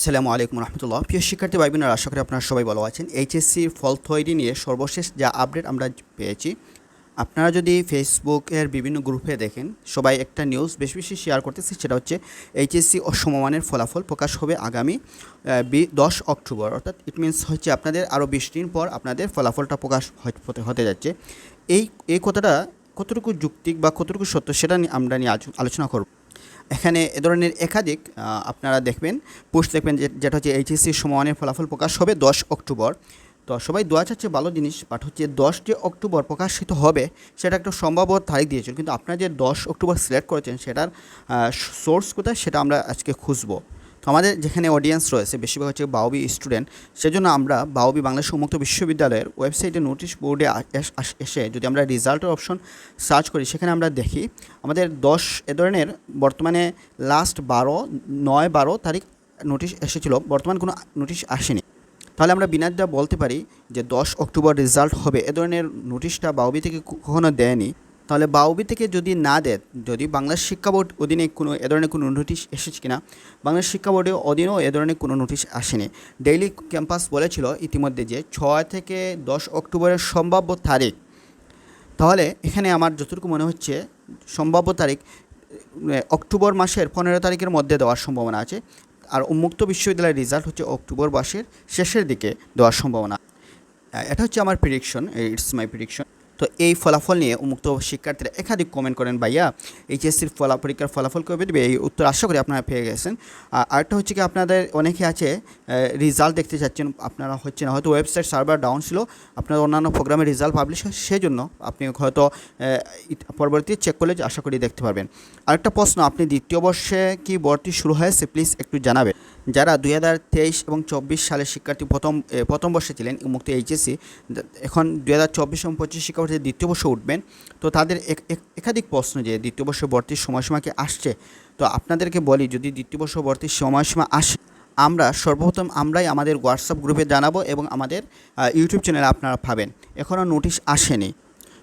আসসালামু আলাইকুম রহমতুল্লাহ। প্রিয় শিক্ষার্থী ভাই আশা করি আপনারা সবাই ভালো আছেন। এইচএসসির ফল তৈরি নিয়ে সর্বশেষ যা আপডেট আমরা পেয়েছি, আপনারা যদি ফেসবুকের বিভিন্ন গ্রুপে দেখেন, সবাই একটা নিউজ বেশি বেশি শেয়ার করতেছে, সেটা হচ্ছে এইচএসসি ও সমমানের ফলাফল প্রকাশ হবে আগামী দশ অক্টোবর। অর্থাৎ ইট মিনস হচ্ছে আপনাদের আরও বিশ দিন পর আপনাদের ফলাফলটা প্রকাশ হতে- যাচ্ছে। এই এই কথাটা কতটুকু যুক্তিক বা কতটুকু সত্য, সেটা আমরা নিয়ে আলোচনা করব। এখানে এ ধরনের একাধিক আপনারা দেখবেন, পোস্ট দেখবেন যেটা হচ্ছে এইচএসসি সমানের ফলাফল প্রকাশ হবে দশ অক্টোবর। তো সবাই দোয়া চাচ্ছে ভালো জিনিস বাট হচ্ছে দশ যে অক্টোবর প্রকাশিত হবে, সেটা একটা সম্ভাব্য তারিখ দিয়েছিল কিন্তু আপনারা যে দশ অক্টোবর সিলেক্ট করেছেন, সেটার সোর্স কোথায়, সেটা আমরা আজকে খুঁজবো। আমাদের যেখানে অডিয়েন্স রয়েছে, বেশিরভাগ হচ্ছে বাউবি স্টুডেন্ট সেজন্য আমরা বাউবি বাংলাদেশ উন্মুক্ত বিশ্ববিদ্যালয়ের ওয়েবসাইটে নোটিশ বোর্ডে এসে যদি আমরা রেজাল্টের অপশন সার্চ করি, সেখানে আমরা দেখি আমাদের দশ এ ধরনের বর্তমানে লাস্ট বারো, নয় বারো তারিখ নোটিশ এসেছিল, বর্তমান কোনো নোটিশ আসেনি। তাহলে আমরা বিনাদ্দা বলতে পারি যে দশ অক্টোবর রেজাল্ট হবে, এ ধরনের নোটিশটা বাউবি থেকে কখনো দেয়নি। তাহলে বাউবি থেকে যদি না দেয়, যদি বাংলাদেশ শিক্ষা বোর্ড অধীনে কোনো এ ধরনের কোনো নোটিশ এসেছে কিনা বাংলাদেশ শিক্ষা বোর্ডের অধীনেও এ ধরনের কোনো নোটিশ আসেনি। ডেইলি ক্যাম্পাস বলেছিল ইতিমধ্যে যে ছয় থেকে দশ অক্টোবরের সম্ভাব্য তারিখ। তাহলে এখানে আমার যতটুকু মনে হচ্ছে, সম্ভাব্য তারিখ অক্টোবর মাসের পনেরো তারিখের মধ্যে দেওয়ার সম্ভাবনা আছে। আর উন্মুক্ত বিশ্ববিদ্যালয়ের রেজাল্ট হচ্ছে অক্টোবর মাসের শেষের দিকে দেওয়ার সম্ভাবনা। এটা হচ্ছে আমার প্রিডিকশন ইটস মাই প্রিডিকশন তো এই ফলাফল নিয়ে উন্মুক্ত শিক্ষার্থীরা একাধিক কমেন্ট করেন, ভাইয়া, এইচএসসির ফলা, পরীক্ষার ফলাফল কবে দেবে? এই উত্তর আশা করি আপনারা পেয়ে গেছেন। আর আরেকটা হচ্ছে কি, আপনাদের অনেকে আছে রেজাল্ট দেখতে চাচ্ছেন, আপনারা হচ্ছে না, হয়তো ওয়েবসাইট সার্ভার ডাউন ছিল আপনার অন্যান্য প্রোগ্রামের রেজাল্ট পাবলিশ হয় সেই জন্য আপনি হয়তো পরবর্তী চেক করলে আশা করি দেখতে পারবেন। আরেকটা প্রশ্ন, আপনি দ্বিতীয় বর্ষে কি ভর্তি শুরু হয়েছে? প্লিজ একটু জানাবেন। যারা দুই হাজার তেইশ এবং চব্বিশ সালের শিক্ষার্থী প্রথম প্রথম বর্ষে ছিলেন মুক্ত এইচএসসি এখন দুই হাজার চব্বিশ এবং পঁচিশ শিক্ষার্থী দ্বিতীয় বর্ষে উঠবেন, তো তাদের এক- এক- একাধিক প্রশ্ন যে দ্বিতীয় বর্ষ ভর্তির সময়সীমা কি আসছে? তো আপনাদেরকে বলি, যদি দ্বিতীয় বর্ষ ভর্তির সময়সীমা আসে, আমরা সর্বপ্রথম আমরাই আমাদের হোয়াটসঅ্যাপ গ্রুপে জানাব এবং আমাদের ইউটিউব চ্যানেলে আপনারা পাবেন। এখনও নোটিশ আসেনি।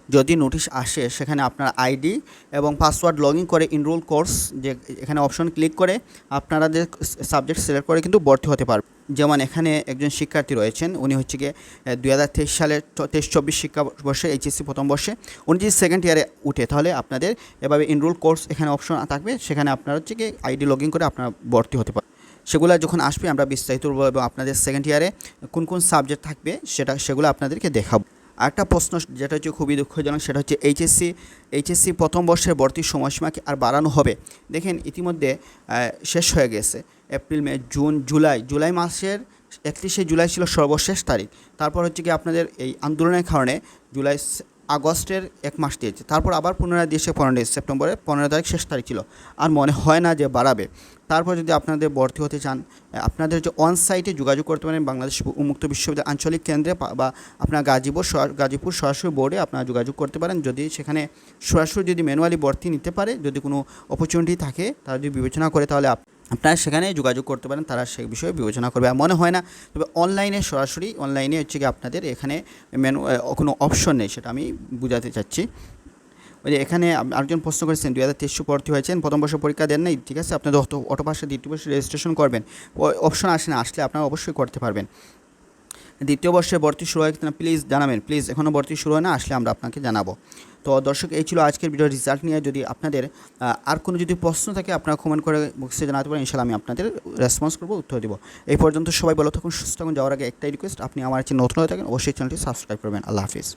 যদি নোটিশ আসে, সেখানে আপনার আইডি এবং পাসওয়ার্ড লগ ইন করে ইনরোল কোর্স যে এখানে অপশন ক্লিক করে, আপনারা যে সাবজেক্ট সিলেক্ট করে কিন্তু ভর্তি হতে পারবে যেমন এখানে একজন শিক্ষার্থী রয়েছেন, উনি হচ্ছে গিয়ে দুই হাজার তেইশ সালের তেইশ চব্বিশ শিক্ষাবর্ষে এইচএসসি প্রথম বর্ষে, উনি যদি সেকেন্ড ইয়ারে উঠে, তাহলে আপনাদের এভাবে এনরোল কোর্স এখানে অপশন থাকবে, সেখানে আপনারা হচ্ছে গিয়ে আইডি লগ করে আপনারা ভর্তি হতে পারেন সেগুলো যখন আসবে, আমরা বিস্তারিত বলব এবং আপনাদের সেকেন্ড ইয়ারে কোন কোন সাবজেক্ট থাকবে, সেটা, সেগুলো আপনাদেরকে দেখাবো। আরেকটা প্রশ্ন যেটা হচ্ছে খুবই দুঃখজনক, সেটা হচ্ছে এইচএসসি এইচএসসি প্রথম বর্ষের ভর্তি সময়সীমা কি আর বাড়ানো হবে। দেখেন ইতিমধ্যে শেষ হয়ে গেছে। April, May, June, July July মাসের একত্রিশে জুলাই ছিল সর্বশেষ তারিখ। তারপর হচ্ছে কি আপনাদের এই আন্দোলনের কারণে জুলাই আগস্টের এক মাস দিয়েছে। তারপর আবার পুনরায় দিয়েছে পনেরোই সেপ্টেম্বরে। পনেরো তারিখ শেষ তারিখ ছিল। আর মনে হয় না যে বাড়াবে। তারপর যদি আপনাদের ভর্তি হতে চান আপনাদের যে অন সাইটে যোগাযোগ করতে পারেন বাংলাদেশ উন্মুক্ত বিশ্ববিদ্যালয় আঞ্চলিক কেন্দ্রে বা আপনার গাজীপুর গাজীপুর সরাসরি বোর্ডে আপনারা যোগাযোগ করতে পারেন। যদি সেখানে সরাসরি যদি ম্যানুয়ালি ভর্তি নিতে পারে, যদি কোনো অপরচুনিটি থাকে, তারা যদি বিবেচনা করে তাহলে আপনারা সেখানে যোগাযোগ করতে পারেন, তারা সেই বিষয়ে বিবেচনা করবে। আর মনে হয় না, তবে অনলাইনে সরাসরি, অনলাইনে হচ্ছে কি আপনাদের এখানে মেনু কোনো অপশন নেই, সেটা আমি বুঝাতে চাচ্ছি। ওই যে এখানে আরেকজন প্রশ্ন করেছেন, দুই হাজার তেইশশো ভর্তি হয়েছেন, প্রথম বর্ষ পরীক্ষা দেন নাই, ঠিক আছে? আপনাদের অটো পাশে দ্বিতীয় বর্ষে রেজিস্ট্রেশন করবেন। অপশন আসে না, আসলে আপনারা অবশ্যই করতে পারবেন। দ্বিতীয় বর্ষে ভর্তি শুরু হয় কিনা প্লিজ জানাবেন। প্লিজ এখনও ভর্তি শুরু হয় না, আসলে আমরা আপনাকে জানাব। তো দর্শক, এই ছিল আজকের ভিডিও রেজাল্ট নিয়ে। যদি আপনাদের আর কোনো যদি প্রশ্ন থাকে, আপনারা কমেন্ট করে বক্সে জানাতে পারেন। ইনশাল্লাহ আমি আপনাদের রেসপন্স করব, উত্তর দেবো। এই পর্যন্ত সবাই ভালো থাকুন, সুস্থ থাকুন। যাওয়ার আগে একটাই রিকোয়েস্ট আপনি আমার চ্যানেল নতুন হয়ে থাকেন, অবশ্যই চ্যানেলটি সাবস্ক্রাইব করবেন। আল্লাহ হাফিজ।